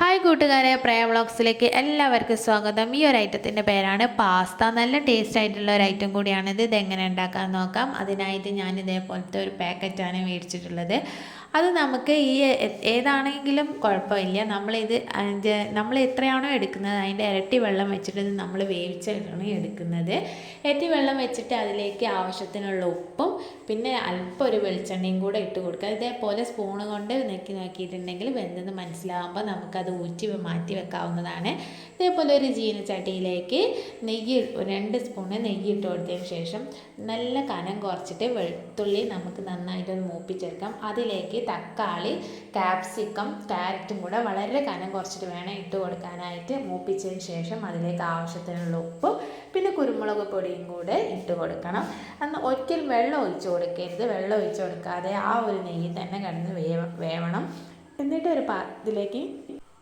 Hi കൂട്ടുകാരെ. പ്രയ വ്ളോഗ്സിലേക്ക് എല്ലാവർക്കും സ്വാഗതം. ഈ ഒരു ഐറ്റത്തിന്റെ പേരാണ് പാസ്ത. നല്ല ടേസ്റ്റ് ആയിട്ടുള്ള ഒരു ഐറ്റം കൂടിയാണിത് ഇതെങ്ങനെ ഉണ്ടാക്കാൻ നോക്കാം. അതിനായിട്ട് ഞാൻ ഇതേപോലത്തെ ഒരു പാക്കറ്റാണ് മേടിച്ചിട്ടുള്ളത്. അത് നമുക്ക് ഈ ഏതാണെങ്കിലും കുഴപ്പമില്ല. നമ്മളിത് നമ്മൾ എത്രയാണോ എടുക്കുന്നത് അതിന്റെ ഇരട്ടി വെള്ളം വെച്ചിട്ട് ഇത് നമ്മൾ വേവിച്ചിട്ടാണ് എടുക്കുന്നത്. ഇരട്ടി വെള്ളം വെച്ചിട്ട് അതിലേക്ക് ആവശ്യത്തിനുള്ള ഉപ്പും പിന്നെ അല്പം ഒരു വെളിച്ചെണ്ണയും കൂടെ ഇട്ട് കൊടുക്കുക. ഇതേപോലെ സ്പൂണ് കൊണ്ട് നെക്കി നോക്കിയിട്ടുണ്ടെങ്കിൽ വെന്തെന്ന് മനസ്സിലാകുമ്പോൾ നമുക്കത് ഊറ്റി മാറ്റി വെക്കാവുന്നതാണ്. ഇതേപോലെ ഒരു ജീനച്ചട്ടിയിലേക്ക് നെയ്യ് രണ്ട് സ്പൂണ് നെയ്യ് ഇട്ട് കൊടുത്തതിന് ശേഷം നല്ല കനം കുറച്ചിട്ട് വെളുത്തുള്ളി നമുക്ക് നന്നായിട്ടൊന്ന് മൂപ്പിച്ചെടുക്കാം. അതിലേക്ക് തക്കാളി കാപ്സിക്കം ക്യാരറ്റും കൂടെ വളരെ കനം കുറച്ചിട്ട് വേണം ഇട്ട് കൊടുക്കാനായിട്ട് മൂപ്പിച്ചതിന് ശേഷം അതിലേക്ക് ആവശ്യത്തിനുള്ള ഉപ്പും പിന്നെ കുരുമുളക് പൊടിയും കൂടെ ഇട്ട് കൊടുക്കണം. അന്ന് ഒരിക്കലും വെള്ളം ഒഴിച്ച് കൊടുക്കരുത്. വെള്ളം ഒഴിച്ച് കൊടുക്കാതെ ആ ഒരു നെയ്യ് തന്നെ കിടന്ന് വേവ വേവണം. എന്നിട്ട് ഒരു പാത്രത്തിലേക്ക്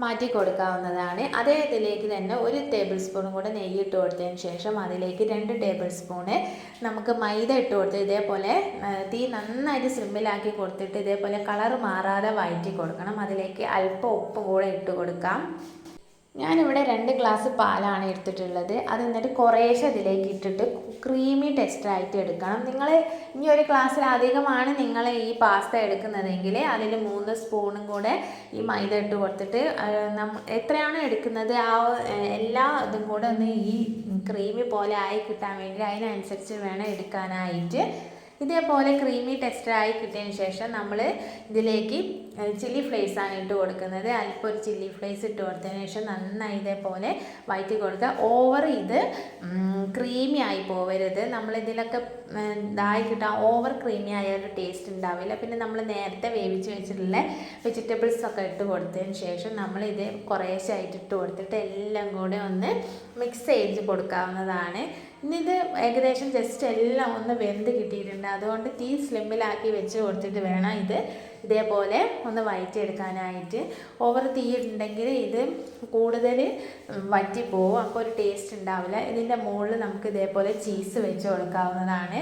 മാറ്റി കൊടുക്കാവുന്നതാണ് അതേ ഇതിലേക്ക് തന്നെ ഒരു ടേബിൾ സ്പൂണും കൂടെ നെയ്യ് ഇട്ട് കൊടുത്തതിന് ശേഷം അതിലേക്ക് രണ്ട് ടേബിൾ സ്പൂണ് നമുക്ക് മൈദ ഇട്ട് കൊടുത്ത് ഇതേപോലെ തീ നന്നായിട്ട് സിമ്മിലാക്കി കൊടുത്തിട്ട് ഇതേപോലെ കളർ മാറാതെ വഴറ്റി കൊടുക്കണം. അതിലേക്ക് അല്പം ഉപ്പും കൂടെ ഇട്ട് കൊടുക്കാം. ഞാനിവിടെ രണ്ട് ഗ്ലാസ് പാലാണ് എടുത്തിട്ടുള്ളത്. അത് എന്നിട്ട് കുറേശ്ശെ അതിലേക്ക് ഇട്ടിട്ട് ക്രീമി ടെക്സ്റ്റായിട്ട് എടുക്കണം. നിങ്ങൾ ഇനി ഒരു ഗ്ലാസ്സിൽ അധികമാണ് നിങ്ങൾ ഈ പാസ്ത എടുക്കുന്നതെങ്കിൽ അതിൽ മൂന്ന് സ്പൂണും കൂടെ ഈ മൈദ ഇട്ട് കൊടുത്തിട്ട് എത്രയാണോ എടുക്കുന്നത് ആ എല്ലാ ഇതും കൂടെ ഒന്ന് ഈ ക്രീമി പോലെ ആയി കിട്ടാൻ വേണ്ടി അതിനനുസരിച്ച് വേണം എടുക്കാനായിട്ട്. ഇതേപോലെ ക്രീമി ടെക്സ്ചറായി കിട്ടിയതിന് ശേഷം നമ്മൾ ഇതിലേക്ക് ചില്ലി ഫ്ലേസ് ആണ് ഇട്ട് കൊടുക്കുന്നത്. അല്പം ഒരു ചില്ലി ഫ്ലേസ് ഇട്ട് കൊടുത്തതിന് ശേഷം നന്നായി ഇതേപോലെ വയറ്റി കൊടുക്കുക ഓവർ ഇത് ക്രീമി ആയി പോവരുത്. നമ്മളിതിലൊക്കെ ഇതായി കിട്ടാൻ ഓവർ ക്രീമി ആയ ഒരു ടേസ്റ്റ് ഉണ്ടാവില്ല. പിന്നെ നമ്മൾ നേരത്തെ വേവിച്ച് വെച്ചിട്ടുള്ള വെജിറ്റബിൾസ് ഒക്കെ ഇട്ട് കൊടുത്തതിന് ശേഷം നമ്മൾ ഇത് കുറേശ്ശെ ആയിട്ട് ഇട്ട് കൊടുത്തിട്ട് എല്ലാം കൂടെ ഒന്ന് മിക്സ് ചെയ്ത് കൊടുക്കാവുന്നതാണ്. ഇനി ഇത് ഏകദേശം ജസ്റ്റ് എല്ലാം ഒന്ന് വെന്ത് കിട്ടിയിട്ടുണ്ട്. അതുകൊണ്ട് തീ സ്ലിമ്മിലാക്കി വെച്ച് കൊടുത്തിട്ട് വേണം ഇത് ഇതേപോലെ ഒന്ന് വയറ്റിയെടുക്കാനായിട്ട്. ഓവർ തീ ഇത് കൂടുതൽ വറ്റിപ്പോവും. അപ്പോൾ ഒരു ടേസ്റ്റ് ഉണ്ടാവില്ല. ഇതിന്റെ മുകളിൽ നമുക്ക് ഇതേപോലെ ചീസ് വെച്ച് കൊടുക്കാവുന്നതാണ്.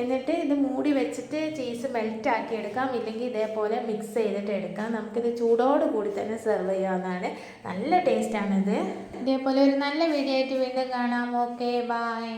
എന്നിട്ട് ഇത് മൂടി വെച്ചിട്ട് ചീസ് മെൽറ്റ് ആക്കി എടുക്കാം. ഇല്ലെങ്കിൽ ഇതേപോലെ മിക്സ് ചെയ്തിട്ട് എടുക്കാം. നമുക്കിത് ചൂടോട് കൂടി തന്നെ സെർവ് ചെയ്യാവുന്നതാണ്. നല്ല ടേസ്റ്റാണിത് ഇതേപോലെ ഒരു നല്ല വീഡിയോ ആയിട്ട് വീണ്ടും കാണാം. Okay bye